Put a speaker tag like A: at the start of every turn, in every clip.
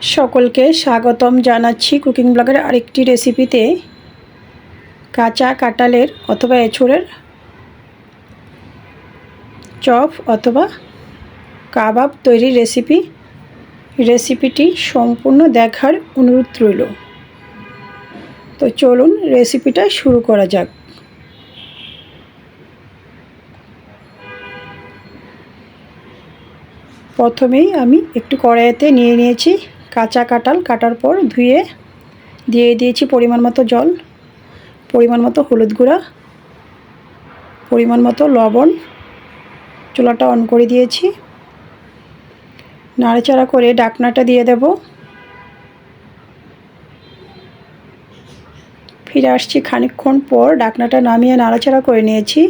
A: সকলকে স্বাগতম জানাচ্ছি কুকিং ব্লগের আরেকটি রেসিপিতে। কাঁচা কাঁঠালের অথবা এঁচড়ের চপ অথবা কাবাব তৈরির রেসিপি। রেসিপিটি সম্পূর্ণ দেখার অনুরোধ রইল। তো চলুন রেসিপিটা শুরু করা যাক। প্রথমেই আমি একটু কড়াইতে নিয়ে নিয়েছি। কাঁচা কাঁঠাল কাটার পর ধুয়ে দিয়ে দিয়েছি পরিমাণ মতো জল, পরিমাণ মতো হলুদ গুঁড়া, পরিমাণ মতো লবণ। চুলাটা অন করে দিয়েছি। নাড়াচাড়া করে ডাকনাটা দিয়ে দেব। ফিরে আসছি খানিকক্ষণ পর, ডাকনাটা নামিয়ে নাড়াচাড়া করে নিয়েছি।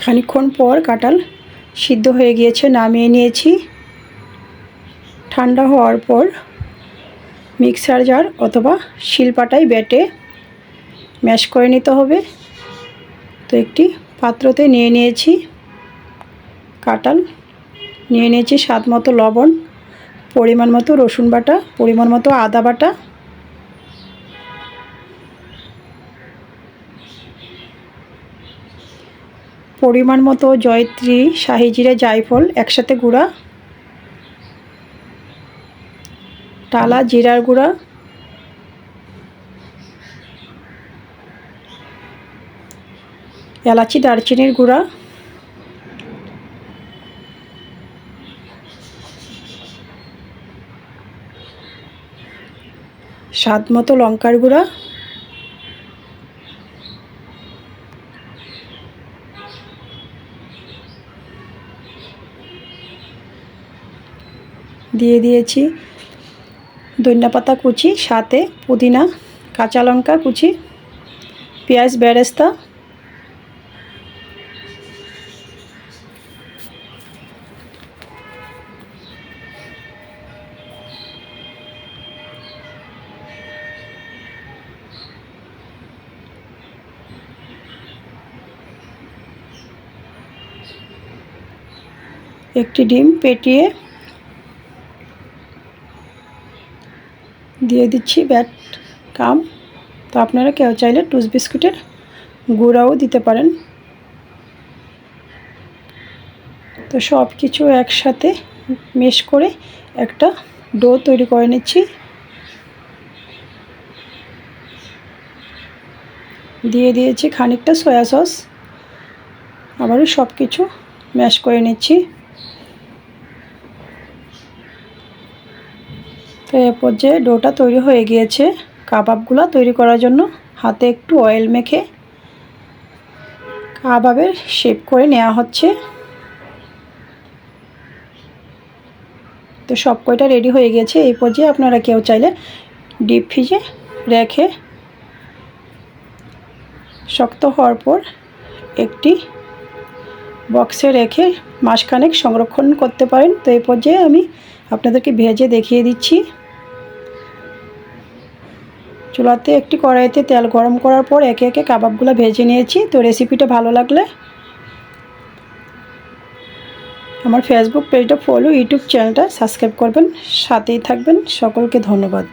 A: খানিকক্ষণ পর কাঁঠাল সিদ্ধ হয়ে গিয়েছে, নামিয়ে নিয়েছি। ঠান্ডা হওয়ার পর মিক্সার জার অথবা শিলপাটায় বেটে ম্যাশ করে নিতে হবে। তো একটি পাত্রতে নিয়ে নিয়েছি কাঁঠাল। নিয়ে নিয়েছি স্বাদ মতো লবণ, পরিমাণ মতো রসুন বাটা, পরিমাণ মতো আদা বাটা পরিমাণ মতো জয়ত্রী শাহি জিরে জায়ফল একসাথে গুঁড়া। টালা, জিরার গুঁড়া। এলাচি, দারচিনির গুঁড়া। স্বাদ মতো লঙ্কার গুঁড়া। দিয়ে দিয়েছি। ধনিয়া পাতা কুচি, সাথে পুদিনা, কাঁচা লঙ্কা কুচি, পেঁয়াজ বেরেস্তা। একটি ডিম পেটিয়ে দিয়ে দিচ্ছি, ব্যাট, কাম। তো আপনারা কেউ চাইলে টুস বিস্কুটের গুঁড়াও দিতে পারেন। তো সব কিছু একসাথে মেশ করে একটা ডো তৈরি করে নিচ্ছি। দিয়ে দিয়েছি খানিকটা সয়া সস। আবারও সব কিছু ম্যাশ করে নিচ্ছি। তো এ, পর্যায়ে ডোটা তৈরি হয়ে গিয়েছে। কাবাবগুলো তৈরি করার জন্য হাতে একটু অয়েল মেখে কাবাবের শেপ করে নেওয়া হচ্ছে। তো সব কয়টা রেডি হয়ে গেছে এই পর্যায়ে আপনারা কেউ চাইলে ডিপ ফ্রিজে রেখে শক্ত হওয়ার পর একটি বক্সে রেখে মাসখানেক সংরক্ষণ করতে পারেন। তো এই পর্যায়ে আমি আপনাদেরকে ভেজে দেখিয়ে দিচ্ছি। চুলাতে একটি কড়াইতে তেল গরম করার পর একে একে কাবাবগুলো ভেজে নিয়েছি। তো রেসিপিটা ভালো লাগলে আমার ফেসবুক পেজটা ফলো ইউটিউব চ্যানেলটা সাবস্ক্রাইব করবেন। সাথেই থাকবেন। সকলকে ধন্যবাদ।